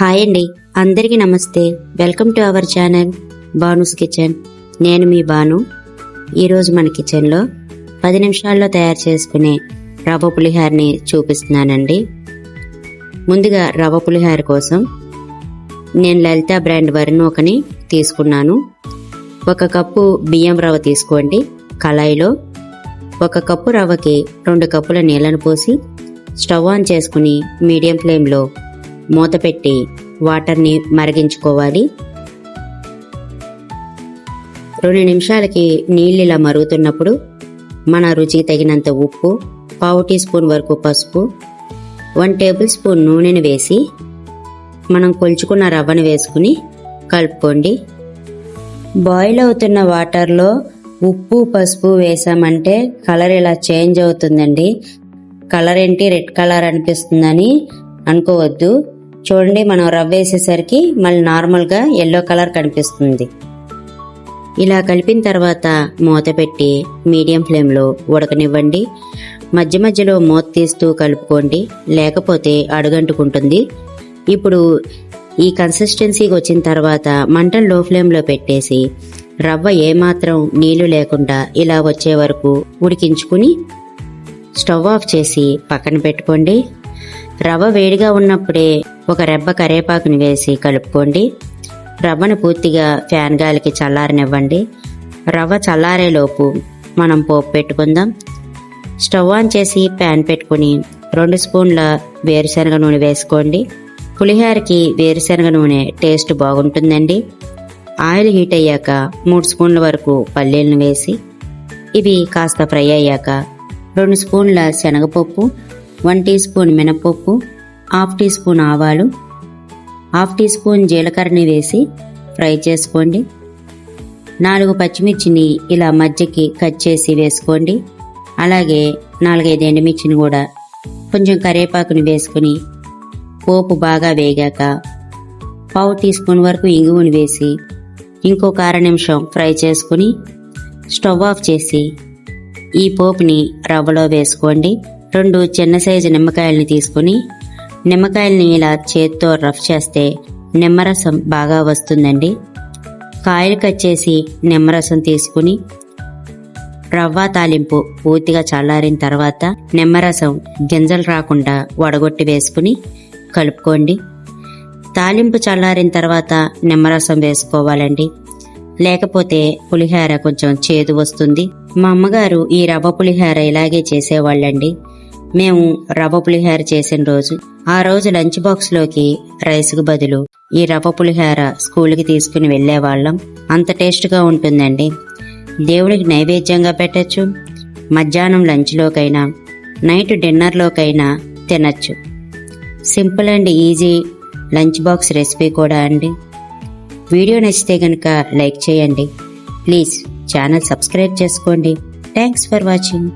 Hi అండి. అందరికీ నమస్తే. Welcome to our channel Banu's kitchen. నేను మీ బాను. ఈరోజు మన కిచెన్లో పది నిమిషాల్లో తయారు చేసుకునే రవ్వ పులిహారని చూపిస్తున్నానండి. ముందుగా రవ్వ పులిహార కోసం నేను లలిత బ్రాండ్ వరి ఒకని తీసుకున్నాను. ఒక కప్పు బియ్యం రవ్వ తీసుకోండి. కళాయిలో ఒక కప్పు రవ్వకి రెండు కప్పుల నీళ్ళను పోసి స్టవ్ ఆన్ చేసుకుని మీడియం ఫ్లేమ్లో మూత పెట్టి వాటర్ని మరిగించుకోవాలి. రెండు నిమిషాలకి నీళ్ళు ఇలా మరుగుతున్నప్పుడు మన రుచికి తగినంత ఉప్పు పావు టీ స్పూన్ వరకు పసుపు వన్ టేబుల్ స్పూన్ నూనెను వేసి మనం కొలుచుకున్న రవ్వను వేసుకుని కలుపుకోండి. బాయిల్ అవుతున్న వాటర్లో ఉప్పు పసుపు వేసామంటే కలర్ ఇలా చేంజ్ అవుతుందండి. కలర్ ఏంటి? రెడ్ కలర్ అనిపిస్తుందని అనుకోవద్దు. చూడండి మనం రవ్వ వేసేసరికి మళ్ళీ నార్మల్గా ఎల్లో కలర్ కనిపిస్తుంది. ఇలా కలిపిన తర్వాత మూత పెట్టి మీడియం ఫ్లేమ్లో ఉడకనివ్వండి. మధ్య మధ్యలో మూత తీస్తూ కలుపుకోండి. లేకపోతే అడుగంటుకుంటుంది. ఇప్పుడు ఈ కన్సిస్టెన్సీకి వచ్చిన తర్వాత మంటను లో ఫ్లేమ్లో పెట్టేసి రవ్వ ఏమాత్రం నీళ్ళు లేకుండా ఇలా వచ్చే వరకు ఉడికించుకుని స్టవ్ ఆఫ్ చేసి పక్కన పెట్టుకోండి. రవ్వ వేడిగా ఉన్నప్పుడే ఒక రెబ్బ కరేపాకుని వేసి కలుపుకోండి. రవ్వను పూర్తిగా ఫ్యాన్ గాలికి చల్లారనివ్వండి. రవ్వ చల్లారేలోపు మనం పోపు పెట్టుకుందాం. స్టవ్ ఆన్ చేసి ప్యాన్ పెట్టుకుని రెండు స్పూన్ల వేరుశనగ నూనె వేసుకోండి. పులిహోరకి వేరుశనగ నూనె టేస్ట్ బాగుంటుందండి. ఆయిల్ హీట్ అయ్యాక మూడు స్పూన్ల వరకు పల్లీలను వేసి ఇవి కాస్త ఫ్రై అయ్యాక రెండు స్పూన్ల శనగపప్పు వన్ టీ స్పూన్ మినపప్పు హాఫ్ టీ స్పూన్ ఆవాలు హాఫ్ టీ స్పూన్ జీలకర్రని వేసి ఫ్రై చేసుకోండి. నాలుగు పచ్చిమిర్చిని ఇలా మధ్యకి కట్ చేసి వేసుకోండి. అలాగే నాలుగైదు ఎండుమిర్చిని కూడా కొంచెం కరివేపాకుని వేసుకుని పోపు బాగా వేగాక పావు టీ స్పూన్ వరకు ఇంగువుని వేసి ఇంకొక అర నిమిషం ఫ్రై చేసుకుని స్టవ్ ఆఫ్ చేసి ఈ పోపుని రవ్వలో వేసుకోండి. రెండు చిన్న సైజు నిమ్మకాయలని తీసుకుని నిమ్మకాయల్ని ఇలా చేత్తో రఫ్ చేస్తే నిమ్మరసం బాగా వస్తుందండి. కాయలు కట్ చేసి నిమ్మరసం తీసుకుని రవ్వ తాలింపు పూర్తిగా చల్లారిన తర్వాత నిమ్మరసం గింజలు రాకుండా వడగొట్టి వేసుకుని కలుపుకోండి. తాలింపు చల్లారిన తర్వాత నిమ్మరసం వేసుకోవాలండి. లేకపోతే పులిహోర కొంచెం చేదు వస్తుంది. మా అమ్మగారు ఈ రవ్వ పులిహోర ఇలాగే చేసేవాళ్ళండి. మేము రవ్వ పులిహోర చేసిన రోజు. ఆ రోజు లంచ్ బాక్స్లోకి రైస్కు బదులు ఈ రవ్వ పులిహోర స్కూల్కి తీసుకుని వెళ్ళేవాళ్ళం అంత టేస్ట్గా ఉంటుందండి. దేవుడికి నైవేద్యంగా పెట్టచ్చు. మధ్యాహ్నం లంచ్లోకైనా నైట్ డిన్నర్లోకైనా తినచ్చు. Simple and easy lunch box recipe కూడా అండి. వీడియో నచ్చితే కనుక లైక్ చేయండి. ప్లీజ్ ఛానల్ సబ్స్క్రైబ్ చేసుకోండి. Thanks for watching